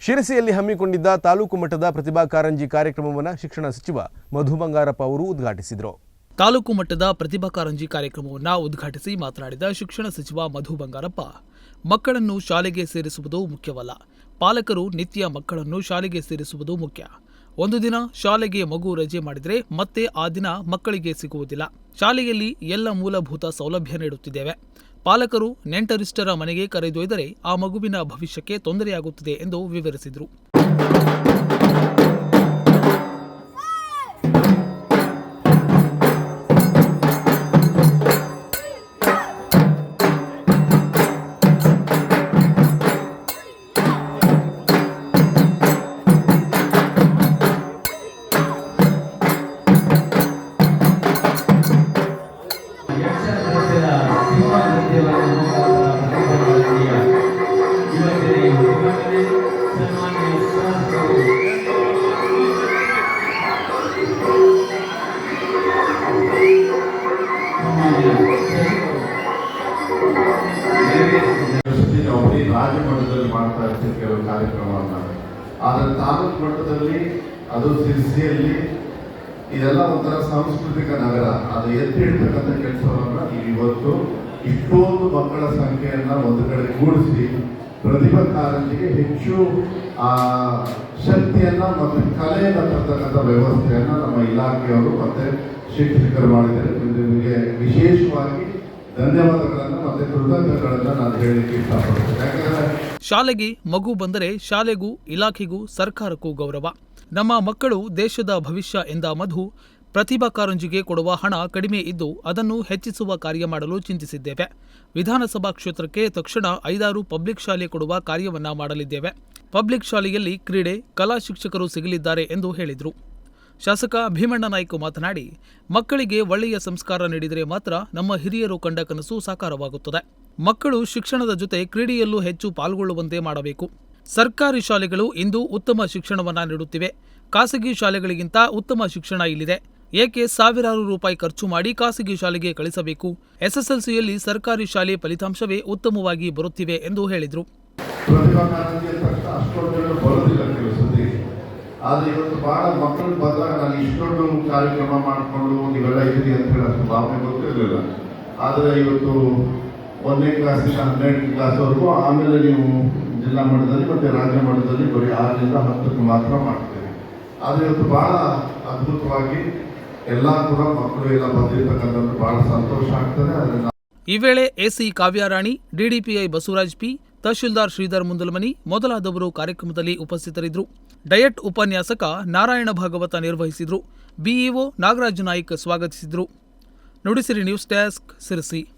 ಶಿರಸಿಯಲ್ಲಿ ಹಮ್ಮಿಕೊಂಡಿದ್ದ ತಾಲೂಕು ಮಟ್ಟದ ಪ್ರತಿಭಾ ಕಾರಂಜಿ ಕಾರ್ಯಕ್ರಮವನ್ನು ಶಿಕ್ಷಣ ಸಚಿವ ಮಧು ಬಂಗಾರಪ್ಪ ಅವರು ಉದ್ಘಾಟಿಸಿದರು. ತಾಲೂಕು ಮಟ್ಟದ ಪ್ರತಿಭಾ ಕಾರಂಜಿ ಕಾರ್ಯಕ್ರಮವನ್ನು ಉದ್ಘಾಟಿಸಿ ಮಾತನಾಡಿದ ಶಿಕ್ಷಣ ಸಚಿವ ಮಧು ಬಂಗಾರಪ್ಪ, ಮಕ್ಕಳನ್ನು ಶಾಲೆಗೆ ಸೇರಿಸುವುದು ಮುಖ್ಯವಲ್ಲ. ಪಾಲಕರು ನಿತ್ಯ ಮಕ್ಕಳನ್ನು ಶಾಲೆಗೆ ಸೇರಿಸುವುದು ಮುಖ್ಯ. ಒಂದು ದಿನ ಶಾಲೆಗೆ ಮಗು ರಜೆ ಮಾಡಿದರೆ ಮತ್ತೆ ಆ ದಿನ ಮಕ್ಕಳಿಗೆ ಸಿಗುವುದಿಲ್ಲ. ಶಾಲೆಯಲ್ಲಿ ಎಲ್ಲ ಮೂಲಭೂತ ಸೌಲಭ್ಯ ನೀಡುತ್ತಿದ್ದೇವೆ. ಪಾಲಕರು ನೆಂಟರಿಷ್ಟರ ಮನೆಗೆ ಕರೆದೊಯ್ದರೆ ಆ ಮಗುವಿನ ಭವಿಷ್ಯಕ್ಕೆ ತೊಂದರೆಯಾಗುತ್ತದೆ ಎಂದು ವಿವರಿಸಿದರು. ನಾವು ಬರೀ ರಾಜ್ಯ ಮಟ್ಟದಲ್ಲಿ ಮಾಡ್ತಾ ಇರ್ತೀವಿ, ಕೆಲವು ಕಾರ್ಯಕ್ರಮವನ್ನು ಆದರೆ ತಾಲೂಕು ಮಟ್ಟದಲ್ಲಿ, ಅದು ಸಿರ್ಸಿಯಲ್ಲಿ, ಇದೆಲ್ಲ ಒಂಥರ ಸಾಂಸ್ಕೃತಿಕ ನಗರ. ಅದು ಎತ್ತಿ ಇಡ್ತಕ್ಕಂಥ ಕೆಲಸವನ್ನು ಇವತ್ತು ಇಷ್ಟೊಂದು ಮಕ್ಕಳ ಸಂಖ್ಯೆಯನ್ನು ಒಂದು ಕಡೆ ಕೂಡಿಸಿ ಪ್ರತಿಭಾ ಕಾರಂಜಿಗೆ ಹೆಚ್ಚು, ಆ, ಶಕ್ತಿಯನ್ನ ಮತ್ತು ಕಲೆಯನ್ನು ತರ್ತಕ್ಕಂಥ ವ್ಯವಸ್ಥೆಯನ್ನು ನಮ್ಮ ಇಲಾಖೆಯವರು ಮತ್ತು ಶಿಕ್ಷಕರು ಮಾಡಿದ್ದಾರೆ. ನಿಮಗೆ ವಿಶೇಷವಾಗಿ ಧನ್ಯವಾದಗಳನ್ನು ಮತ್ತೆ ಕೃತಜ್ಞತೆಗಳನ್ನು ನಾನು ಹೇಳಲಿಕ್ಕೆ ಶಾಲೆಗೆ ಮಗು ಬಂದರೆ ಶಾಲೆಗೂ, ಇಲಾಖೆಗೂ ಸರ್ಕಾರಕ್ಕೂ ಗೌರವ. ನಮ್ಮ ಮಕ್ಕಳು ದೇಶದ ಭವಿಷ್ಯ ಎಂದ ಮಧು ಪ್ರತಿಭಾ ಕಾರಂಜಿಗೆ ಕೊಡುವ ಹಣ ಕಡಿಮೆ ಇದ್ದು ಅದನ್ನು ಹೆಚ್ಚಿಸುವ ಕಾರ್ಯ ಮಾಡಲು ಚಿಂತಿಸಿದ್ದೇವೆ. ವಿಧಾನಸಭಾ ಕ್ಷೇತ್ರಕ್ಕೆ ತಕ್ಷಣ ಐದಾರು ಪಬ್ಲಿಕ್ ಶಾಲೆ ಕೊಡುವ ಕಾರ್ಯವನ್ನ ಮಾಡಲಿದ್ದೇವೆ. ಪಬ್ಲಿಕ್ ಶಾಲೆಯಲ್ಲಿ ಕ್ರೀಡೆ, ಕಲಾ ಶಿಕ್ಷಕರು ಸಿಗಲಿದ್ದಾರೆ ಎಂದು ಹೇಳಿದರು. ಶಾಸಕ ಭೀಮಣ್ಣ ನಾಯ್ಕ ಮಾತನಾಡಿ, ಮಕ್ಕಳಿಗೆ ಒಳ್ಳೆಯ ಸಂಸ್ಕಾರ ನೀಡಿದರೆ ಮಾತ್ರ ನಮ್ಮ ಹಿರಿಯರು ಕಂಡ ಕನಸು ಸಾಕಾರವಾಗುತ್ತದೆ. ಮಕ್ಕಳು ಶಿಕ್ಷಣದ ಜೊತೆ ಕ್ರೀಡೆಯಲ್ಲೂ ಹೆಚ್ಚು ಪಾಲ್ಗೊಳ್ಳುವಂತೆ ಮಾಡಬೇಕು. ಸರ್ಕಾರಿ ಶಾಲೆಗಳು ಇಂದು ಉತ್ತಮ ಶಿಕ್ಷಣವನ್ನು ನೀಡುತ್ತಿವೆ. ಖಾಸಗಿ ಶಾಲೆಗಳಿಗಿಂತ ಉತ್ತಮ ಶಿಕ್ಷಣ ಇಲ್ಲಿದೆ. ಏಕೆ ಸಾವಿರಾರು ರೂಪಾಯಿ ಖರ್ಚು ಮಾಡಿ ಖಾಸಗಿ ಶಾಲೆಗೆ ಕಳಿಸಬೇಕು? ಎಸ್ಎಸ್ಎಲ್ಸಿಯಲ್ಲಿ ಸರ್ಕಾರಿ ಶಾಲೆ ಫಲಿತಾಂಶವೇ ಉತ್ತಮವಾಗಿ ಬರುತ್ತಿವೆ ಎಂದು ಹೇಳಿದರು. ಆದ್ರೆ ಇವತ್ತು ಬಹಳ ಮಕ್ಕಳು ಬಂದಾಗ ನಾನು ಇಷ್ಟೊಂದು ಕಾರ್ಯಕ್ರಮ ಮಾಡಿಕೊಂಡು ನೀವೆಲ್ಲ ಇದ್ದೀರಿ ಅಂತ ಹೇಳಿ ಅಷ್ಟು ಭಾವನೆ ಗೊತ್ತಿರಲಿಲ್ಲ ಆದರೆ ಇವತ್ತು ಒಂದನೇ ಕ್ಲಾಸಿಂದ ಹನ್ನೆರಡನೇ ಕ್ಲಾಸ್ವರೆಗೂ ಆಮೇಲೆ ನೀವು ಜಿಲ್ಲಾ ಮಟ್ಟದಲ್ಲಿ ಮತ್ತು ರಾಜ್ಯ ಮಟ್ಟದಲ್ಲಿ ಬರೀ ಆರರಿಂದ ಹತ್ತಕ್ಕೆ ಮಾತ್ರ ಮಾಡ್ತೀವಿ ಆದರೆ ಇವತ್ತು ಬಹಳ ಅದ್ಭುತವಾಗಿ ಎಲ್ಲ ಕೂಡ ಮಕ್ಕಳು ಎಲ್ಲ ಬಂದಿರತಕ್ಕಂಥದ್ದು ಬಹಳ ಸಂತೋಷ ಆಗ್ತದೆ. ಅದರಿಂದ ಈ ವೇಳೆ AC Kavyarani DDPI Basavaraj P tahsildar Sridhar Mundalamani ಮೊದಲಾದವರು ಕಾರ್ಯಕ್ರಮದಲ್ಲಿ ಉಪಸ್ಥಿತರಿದ್ದರು. ಡಯಟ್ ಉಪನ್ಯಾಸಕ ನಾರಾಯಣ ಭಾಗವತ ನಿರ್ವಹಿಸಿದರು. ಬಿಇಒ ನಾಗರಾಜ ನಾಯ್ಕ ಸ್ವಾಗತಿಸಿದರು. Nudisiri news desk Sirsi.